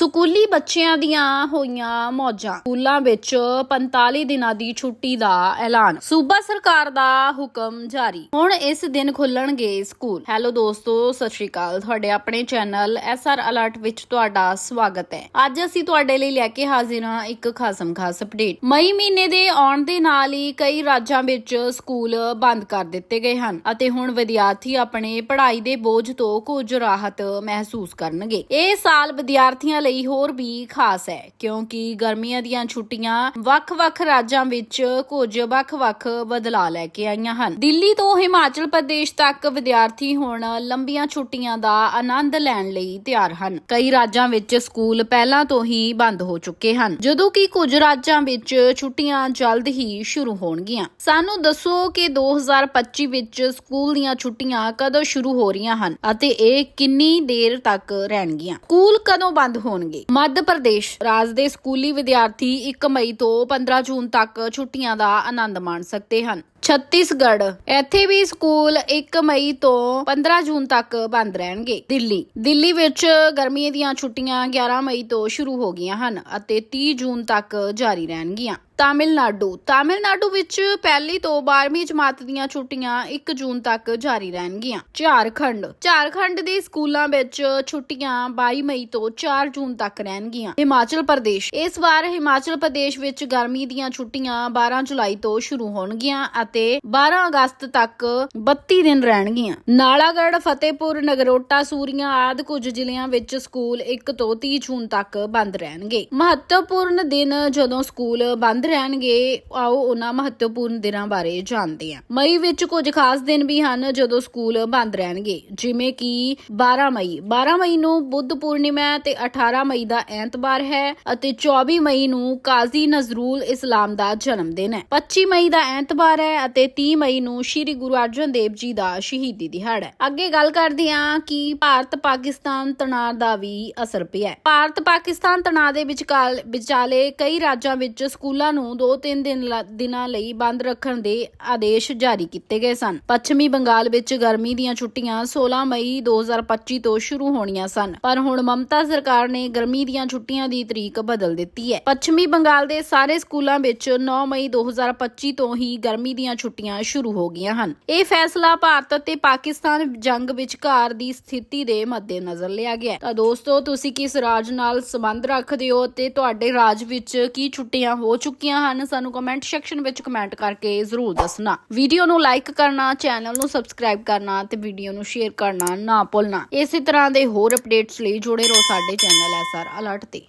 ਸਕੂਲੀ ਬੱਚਿਆਂ ਦੀਆਂ ਹੋਈਆਂ ਮੌਜਾਂ। ਸਕੂਲਾਂ ਵਿੱਚ 45 ਦਿਨਾਂ ਦੀ ਛੁੱਟੀ ਦਾ ਐਲਾਨ। ਸੂਬਾ ਸਰਕਾਰ ਦਾ ਹੁਕਮ ਜਾਰੀ। ਹੁਣ ਇਸ ਦਿਨ ਖੁੱਲਣਗੇ ਸਕੂਲ। ਹੈਲੋ ਦੋਸਤੋ, ਸਤਿ ਸ਼੍ਰੀ ਅਕਾਲ। ਤੁਹਾਡੇ ਆਪਣੇ ਚੈਨਲ ਐਸਆਰ ਅਲਰਟ ਵਿੱਚ ਤੁਹਾਡਾ ਸਵਾਗਤ ਹੈ। ਅੱਜ ਅਸੀਂ ਤੁਹਾਡੇ ਲਈ ਲੈ ਕੇ ਹਾਜ਼ਰ ਹਾਂ ਇੱਕ ਖਾਸਮ ਖਾਸ ਅਪਡੇਟ। ਮਈ ਮਹੀਨੇ ਦੇ ਆਉਣ ਦੇ ਨਾਲ ਹੀ ਕਈ ਰਾਜਾਂ ਵਿੱਚ ਸਕੂਲ ਬੰਦ ਕਰ ਦਿੱਤੇ ਗਏ ਹਨ ਅਤੇ ਹੁਣ ਵਿਦਿਆਰਥੀ ਆਪਣੇ ਪੜ੍ਹਾਈ ਦੇ ਬੋਝ ਤੋਂ ਕੁਝ ਰਾਹਤ ਮਹਿਸੂਸ ਕਰਨਗੇ। ਇਹ ਸਾਲ ਵਿਦਿਆਰਥੀਆਂ ਲਈ ਹੋਰ ਵੀ ਖਾਸ ਹੈ, ਕਿਉਂਕਿ ਗਰਮੀਆਂ ਦੀਆਂ ਛੁੱਟੀਆਂ ਵੱਖ-ਵੱਖ ਰਾਜਾਂ ਵਿੱਚ ਕੁਝ ਵੱਖ-ਵੱਖ ਬਦਲਾਅ ਲੈ ਕੇ ਆਈਆਂ ਹਨ। ਦਿੱਲੀ ਤੋਂ ਹਿਮਾਚਲ ਪ੍ਰਦੇਸ਼ ਤੱਕ ਵਿਦਿਆਰਥੀ ਹੁਣ ਲੰਬੀਆਂ ਛੁੱਟੀਆਂ ਦਾ ਆਨੰਦ ਲੈਣ ਲਈ ਤਿਆਰ ਹਨ। ਕਈ ਰਾਜਾਂ ਵਿੱਚ ਸਕੂਲ ਪਹਿਲਾਂ ਤੋਂ ਹੀ ਬੰਦ ਹੋ ਚੁੱਕੇ ਹਨ, ਜਦੋਂ ਕਿ ਕੁਝ ਰਾਜਾਂ ਵਿੱਚ ਛੁੱਟੀਆਂ ਜਲਦ ਹੀ ਸ਼ੁਰੂ ਹੋਣਗੀਆਂ। ਸਾਨੂੰ ਦੱਸੋ ਕਿ 2025 ਵਿੱਚ ਸਕੂਲ ਦੀਆਂ ਛੁੱਟੀਆਂ ਕਦੋਂ ਸ਼ੁਰੂ ਹੋ ਰਹੀਆਂ ਹਨ ਅਤੇ ਇਹ ਕਿੰਨੀ ਦੇਰ ਤੱਕ ਰਹਿਣਗੀਆਂ? ਸਕੂਲ ਕਦੋਂ ਬੰਦ ਹੋਣ ਹੋਣਗੇ। ਮੱਧ ਪ੍ਰਦੇਸ਼ ਰਾਜ ਦੇ ਸਕੂਲੀ ਵਿਦਿਆਰਥੀ 1 ਮਈ ਤੋਂ 15 ਜੂਨ ਤੱਕ ਛੁੱਟੀਆਂ ਦਾ ਆਨੰਦ ਮਾਣ ਸਕਦੇ ਹਨ। ਛੱਤੀਸਗੜ੍ਹ। ਇੱਥੇ ਵੀ ਸਕੂਲ 1 ਮਈ ਤੋਂ 15 ਜੂਨ ਤੱਕ ਬੰਦ ਰਹਿਣਗੇ। ਦਿੱਲੀ। ਦਿੱਲੀ ਵਿੱਚ ਗਰਮੀਆਂ ਦੀਆਂ ਛੁੱਟੀਆਂ 11 ਮਈ ਤੋਂ ਸ਼ੁਰੂ ਹੋ ਗਈਆਂ ਹਨ ਅਤੇ 30 ਜੂਨ ਤੱਕ ਜਾਰੀ ਰਹਿਣਗੀਆਂ। ਤਾਮਿਲਨਾਡੂ। ਤਾਮਿਲਨਾਡੂ ਵਿੱਚ ਪਹਿਲੀ ਤੋਂ 12ਵੀਂ ਜਮਾਤ ਦੀਆਂ ਛੁੱਟੀਆਂ 1 ਜੂਨ ਤੱਕ ਜਾਰੀ ਰਹਿਣਗੀਆਂ। ਝਾਰਖੰਡ। ਝਾਰਖੰਡ ਦੇ ਸਕੂਲਾਂ ਵਿੱਚ ਛੁੱਟੀਆਂ 22 ਮਈ ਤੋਂ 4 ਜੂਨ ਤੱਕ ਰਹਿਣਗੀਆਂ। ਹਿਮਾਚਲ ਪ੍ਰਦੇਸ਼। ਇਸ ਵਾਰ ਹਿਮਾਚਲ ਪ੍ਰਦੇਸ਼ ਵਿੱਚ ਗਰਮੀ ਦੀਆਂ ਛੁੱਟੀਆਂ 12 ਜੁਲਾਈ ਤੋਂ ਸ਼ੁਰੂ ਹੋਣਗੀਆਂ ਅਤੇ 12 ਅਗਸਤ ਤੱਕ 32 ਦਿਨ ਰਹਿਣਗੀਆਂ। ਨਾਲਾਗੜ੍ਹ, ਫਤਿਹਪੁਰ, ਨਗਰੋਟਾ, ਸੂਰੀਆਂ ਆਦਿ ਕੁਝ ਜ਼ਿਲ੍ਹਿਆਂ ਵਿੱਚ ਸਕੂਲ 1 ਤੋਂ 30 ਜੂਨ ਤੱਕ ਬੰਦ ਰਹਿਣਗੇ। ਮਹੱਤਵਪੂਰਨ ਦਿਨ ਜਦੋਂ ਸਕੂਲ ਬੰਦ ਰਹਿਣਗੇ, ਆਓ ਉਹਨਾਂ ਮਹੱਤਵਪੂਰਨ ਦਿਨਾਂ ਬਾਰੇ ਜਾਣਦੇ ਹਾਂ। ਮਈ ਵਿੱਚ ਕੁਝ ਖਾਸ ਦਿਨ ਵੀ ਹਨ ਜਦੋਂ ਸਕੂਲ ਬੰਦ ਰਹਿਣਗੇ, ਜਿਵੇਂ ਕਿ 12 ਮਈ। 12 ਮਈ ਨੂੰ ਬੁੱਧ ਪੂਰਨਿਮਾ ਤੇ 18 ਮਈ ਦਾ ਐਤਵਾਰ ਹੈ ਅਤੇ 24 ਮਈ ਨੂੰ ਕਾਜ਼ੀ ਨਜ਼ਰੂਲ ਇਸਲਾਮ ਦਾ ਜਨਮ ਦਿਨ ਹੈ। 25 ਮਈ ਦਾ ਐਤਵਾਰ ਹੈ ਅਤੇ 30 ਮਈ ਨੂੰ ਸ੍ਰੀ ਗੁਰੂ ਅਰਜਨ ਦੇਵ ਜੀ ਦਾ ਸ਼ਹੀਦੀ ਦਿਹਾੜਾ ਹੈ। ਅੱਗੇ ਗੱਲ ਕਰਦੇ ਹਾਂ ਕਿ ਭਾਰਤ ਪਾਕਿਸਤਾਨ ਤਣਾਅ ਦਾ ਵੀ ਅਸਰ ਪਿਆ ਭਾਰਤ ਪਾਕਿਸਤਾਨ ਤਣਾਅ ਦੇ ਵਿਚਕਾਰ ਵਿਚਾਲੇ ਕਈ ਰਾਜਾਂ ਵਿੱਚ ਸਕੂਲਾਂ ਨੂੰ 2-3 ਦਿਨ ਦਿਨਾਂ ਲਈ ਬੰਦ ਰੱਖਣ ਦੇ ਆਦੇਸ਼ ਜਾਰੀ ਕੀਤੇ ਗਏ ਸਨ। ਪੱਛਮੀ ਬੰਗਾਲ ਵਿੱਚ ਗਰਮੀ ਦੀਆਂ ਛੁੱਟੀਆਂ 16 ਮਈ 2025 ਤੋਂ ਸ਼ੁਰੂ ਹੋਣੀਆਂ ਸਨ। ਪਰ ਹੁਣ ਮਮਤਾ ਸਰਕਾਰ ਨੇ ਗਰਮੀ ਦੀਆਂ ਛੁੱਟੀਆਂ ਦੀ ਤਰੀਕ ਬਦਲ ਦਿੱਤੀ ਹੈ। ਪੱਛਮੀ ਬੰਗਾਲ ਦੇ ਸਾਰੇ ਸਕੂਲਾਂ ਵਿੱਚ 9 ਮਈ 2025 ਤੋਂ ਹੀ ਗਰਮੀ ਦੀਆਂ ਛੁੱਟੀਆਂ ਸ਼ੁਰੂ ਹੋ ਗਈਆਂ ਹਨ। ਇਹ ਫੈਸਲਾ ਭਾਰਤ ਅਤੇ ਪਾਕਿਸਤਾਨ ਜੰਗ ਵਿਚਕਾਰ ਦੀ ਸਥਿਤੀ ਦੇ ਮੱਦੇਨਜ਼ਰ ਲਿਆ ਗਿਆ ਤਾਂ ਦੋਸਤੋ, ਤੁਸੀਂ ਕਿਸ ਰਾਜ ਨਾਲ ਸੰਬੰਧ ਰੱਖਦੇ ਹੋ ਤੇ ਤੁਹਾਡੇ ਰਾਜ ਵਿੱਚ ਕੀ ਛੁੱਟੀਆਂ ਹੋ ਚੁੱਕੀਆਂ ਹਨ, ਸਾਨੂੰ ਕਮੈਂਟ ਸੈਕਸ਼ਨ ਵਿੱਚ ਕਮੈਂਟ ਕਰਕੇ ਜ਼ਰੂਰ ਦੱਸਣਾ। ਵੀਡੀਓ ਨੂੰ ਲਾਈਕ ਕਰਨਾ ਚੈਨਲ ਨੂੰ ਸਬਸਕ੍ਰਾਈਬ ਕਰਨਾ ਤੇ ਵੀਡੀਓ ਨੂੰ ਸ਼ੇਅਰ ਕਰਨਾ ਨਾ ਭੁੱਲਣਾ। ਇਸੇ ਤਰ੍ਹਾਂ ਦੇ ਹੋਰ ਅਪਡੇਟਸ ਲਈ ਜੁੜੇ ਰਹੋ ਸਾਡੇ ਚੈਨਲ ਐਸਆਰ ਅਲਰਟ ਤੇ।